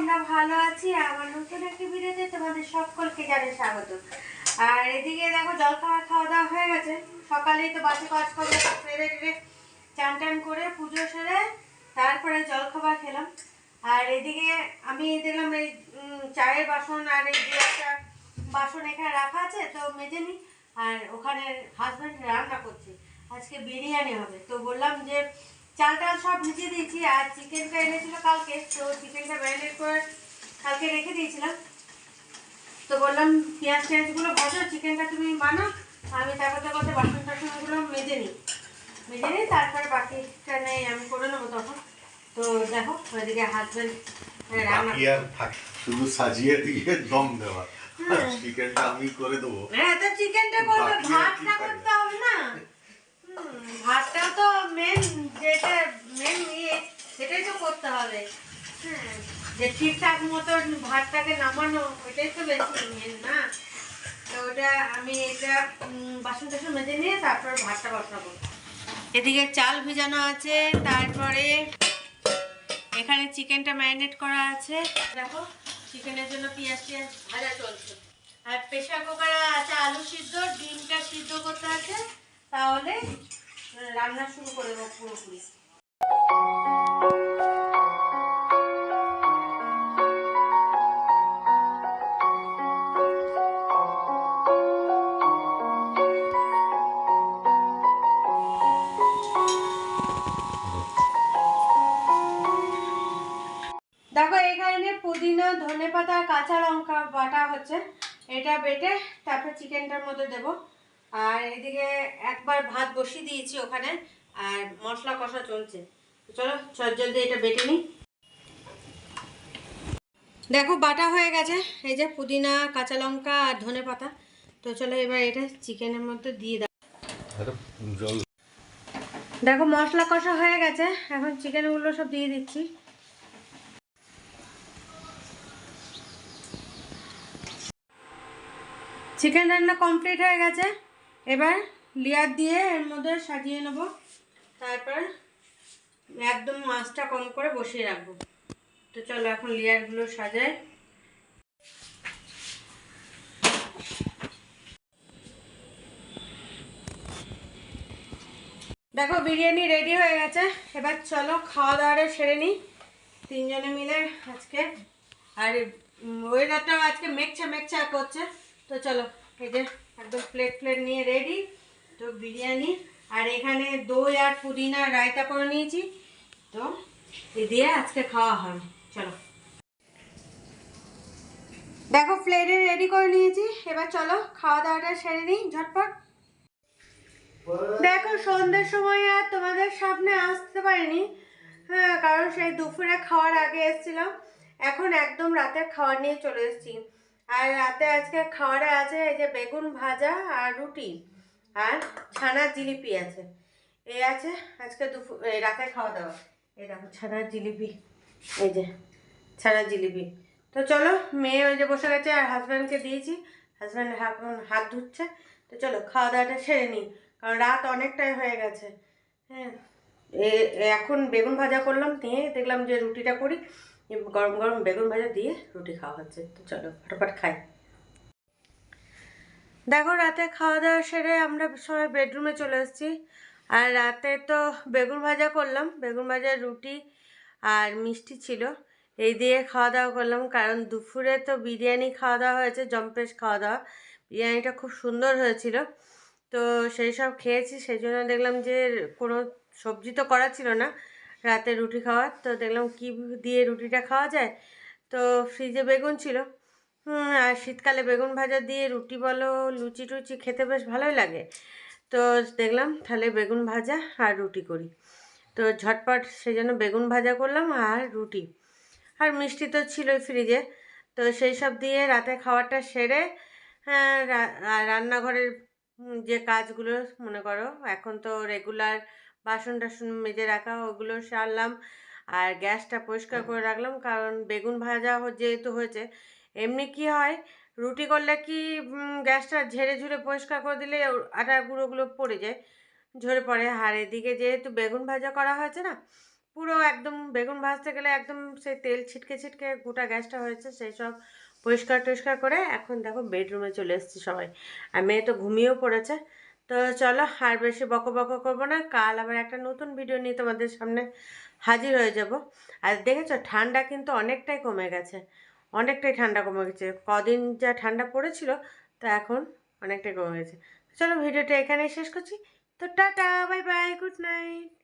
আমরা ভালো আছি আমার নতুন একটি ভিডিওতে তোমাদের সকলকে জানাই স্বাগত। আর এদিকে দেখো জল খাওয়া খাওয়া দাওয়া হয়ে গেছে। সকালেই তো বাসে কাজ করে সেরে টেরে চান টান করে পুজো সেরে তারপরে জল খাবার খেলাম। আর এদিকে আমি দেখলাম এই চায়ের বাসন আর এই দু একটা বাসন এখানে রাখা আছে, তো মেজে নিই আর ওখানে হাজব্যান্ড রান্না করছে। আজকে বিরিয়ানি হবে। তো বললাম যে চাল টাল সব ভিজিয়ে দিয়েছি আর চিকেনটা এনেছিল কালকে তো চিকেনটা ম্যারিনেট করে কালকে রেখে দিয়েছিলাম। তো বললাম পেঁয়াজ টেঁয়াজগুলো ভাজো চিকেনটা তুমি বানাও আমি তার করতে বাসন টাসনগুলো মেজে নিই। মেজে নিই তারপরে বাকিটা নেই আমি করে নেব তখন। তো দেখো ওইদিকে হাজব্যান্ড রান্না বাকি আর থাক শুধু সাজিয়ে দিয়ে দম দেওয়া। চিকেনটা আমি করে দেবো। হ্যাঁ তো চিকেনটা করবে ভাতটা থাকে? করতে হবে না। ভাতটাও তো মেন যেটা মেন ইয়ে সেটাই তো করতে হবে। হ্যাঁ যে ঠিকঠাক মতন ভাতটাকে নামানো, ওইটাই তো বেশি মেন না? তো ওটা আমি এটা বাসন টাসন মেজে নিয়ে তারপর ভাতটা বসাবো। এদিকে চাল ভিজানো আছে, তারপরে এখানে চিকেনটা ম্যারিনেট করা আছে। দেখো, চিকেনের জন্য পেঁয়াজ টিয়াজ ভাজা চলছে। আর প্রেশার কুকারে আছে আলু সিদ্ধ, ডিমটা সিদ্ধ করতে আছে। তাহলে রান্না শুরু করে দেবো পুরোপুরি। দেখো, এখানে পুদিনা ধনে পাতা কাঁচা লঙ্কা বাটা হচ্ছে। এটা বেটে তারপর চিকেনটার মধ্যে দেব। আর এদিকে একবার ভাত বসিয়ে দিয়েছি ওখানে আর মশলা কষা চলছে। চলো চট জলদি এটা বেটে নিই। দেখো বাটা হয়ে গেছে। এই যে পুদিনা কাঁচা লঙ্কা আর ধনে পাতা। তো চলো এবার এটা চিকেনের মধ্যে দিয়ে দাও। দেখো মশলা কষা হয়ে গেছে। এখন চিকেনগুলো সব দিয়ে দিচ্ছি। চিকেন রান্না কমপ্লিট হয়ে গেছে। এবার লেয়ার দিয়ে এর মধ্যে সাজিয়ে নেব। তারপর একদম মাছটা কম করে বসিয়ে রাখব। তো চলো এখন লেয়ারগুলো সাজাই। দেখো, বিরিয়ানি রেডি হয়ে গেছে। এবার চলো খাওয়া দাওয়াটা সেরে নিই। তিনজনে মিলে আজকে। আর ওয়েদারটাও আজকে মেঘছা মেঘছা করছে। তো চলো, এই যে একদম প্লেট প্লেট নিয়ে রেডি তো বিরিয়ানি। আর এখানে দই আর পুদিনা রায়তা করে নিয়েছি। তো এ দিয়ে আজকে খাওয়া হবে। চলো। দেখো প্লেটে রেডি করে নিয়েছি। এবার চলো, খাওয়া দাওয়াটা সেরে নিই, ঝটপট। দেখো, সন্ধ্যের সময় আর তোমাদের সামনে আসতে পারিনি। হ্যাঁ কারণ সেই দুপুরে খাওয়ার আগে এসেছিলাম। এখন একদম রাতের খাওয়ার নিয়ে চলে এসেছি। আর রাতে আজকে খাওয়ারে আছে এই যে বেগুন ভাজা আর রুটি আর ছানার জিলিপি আছে। এই আছে আজকে দুপুর রাতে খাওয়া দাওয়া। এই দেখো ছানার জিলিপি, এই যে ছানার জিলিপি। তো চলো, মেয়ে ওই যে বসে গেছে আর হাজব্যান্ডকে দিয়েছি। হাজব্যান্ড এখন হাত ধুচ্ছে। তো চলো, খাওয়া দাওয়াটা সেরে নিই। কারণ রাত অনেকটাই হয়ে গেছে। হ্যাঁ। এখন বেগুন ভাজা করলাম, দিয়ে দেখলাম যে রুটিটা করি গরম গরম বেগুন ভাজা দিয়ে রুটি খাওয়া হচ্ছে। তো চলো, ফটাফট খাই। দেখো, রাতে খাওয়া দাওয়া সেরে আমরা সবাই বেডরুমে চলে এসেছি। আর রাতে তো বেগুন ভাজা করলাম, বেগুন ভাজা রুটি আর মিষ্টি ছিল। এই দিয়ে খাওয়া দাওয়া করলাম, কারণ দুপুরে তো বিরিয়ানি খাওয়া দাওয়া হয়েছে জম্পেশ খাওয়া দাওয়া। বিরিয়ানিটা খুব সুন্দর হয়েছিল। তো সেই সব খেয়েছি, সেই জন্য দেখলাম যে কোনো সবজি তো করা ছিল না। রাতে রুটি খাওয়ার তো দেখলাম কি দিয়ে রুটিটা খাওয়া যায়। তো ফ্রিজে বেগুন ছিল। আর শীতকালে বেগুন ভাজা দিয়ে রুটি বলো লুচি টুচি খেতে বেশ ভালোই লাগে। তো দেখলাম তাহলে বেগুন ভাজা আর রুটি করি। তো ঝটপট সেই জন্য বেগুন ভাজা করলাম আর রুটি। আর মিষ্টি তো ছিলই ফ্রিজে। তো সেই সব দিয়ে রাতে খাবারটা সেরে হ্যাঁ, রান্নাঘরের যে কাজগুলো মনে করো এখন তো রেগুলার বাসন টাসন মেজে রাখা ওগুলো সারলাম। আর গ্যাসটা পরিষ্কার করে রাখলাম কারণ বেগুন ভাজা যেহেতু হয়েছে। এমনি কি হয় রুটি করলে কি গ্যাসটা ঝেড়ে ঝুড়ে পরিষ্কার করে দিলে আটার গুঁড়োগুলো পড়ে যায় ঝরে পড়ে। আর এদিকে যেহেতু বেগুন ভাজা করা হয়েছে না পুরো একদম বেগুন ভাজতে গেলে একদম সেই তেল ছিটকে ছিটকে গোটা গ্যাসটা হয়েছে সেই সব পরিষ্কার টরিষ্কার করে এখন দেখো বেডরুমে চলে এসেছি সবাই। আর মেয়ে তো ঘুমিয়েও পড়েছে। তো চলো আর বেশি বকো বকো করব না। কাল আবার একটা নতুন ভিডিও নিয়ে তোমাদের সামনে হাজির হয়ে যাব। আর দেখেছ, ঠান্ডা কিন্তু অনেকটাই কমে গেছে। অনেকটাই ঠান্ডা কমে গেছে। কদিন যা ঠান্ডা পড়েছিল, তা এখন অনেকটাই কমে গেছে। চলো ভিডিওটা এখানেই শেষ করছি। তো tata bye bye good night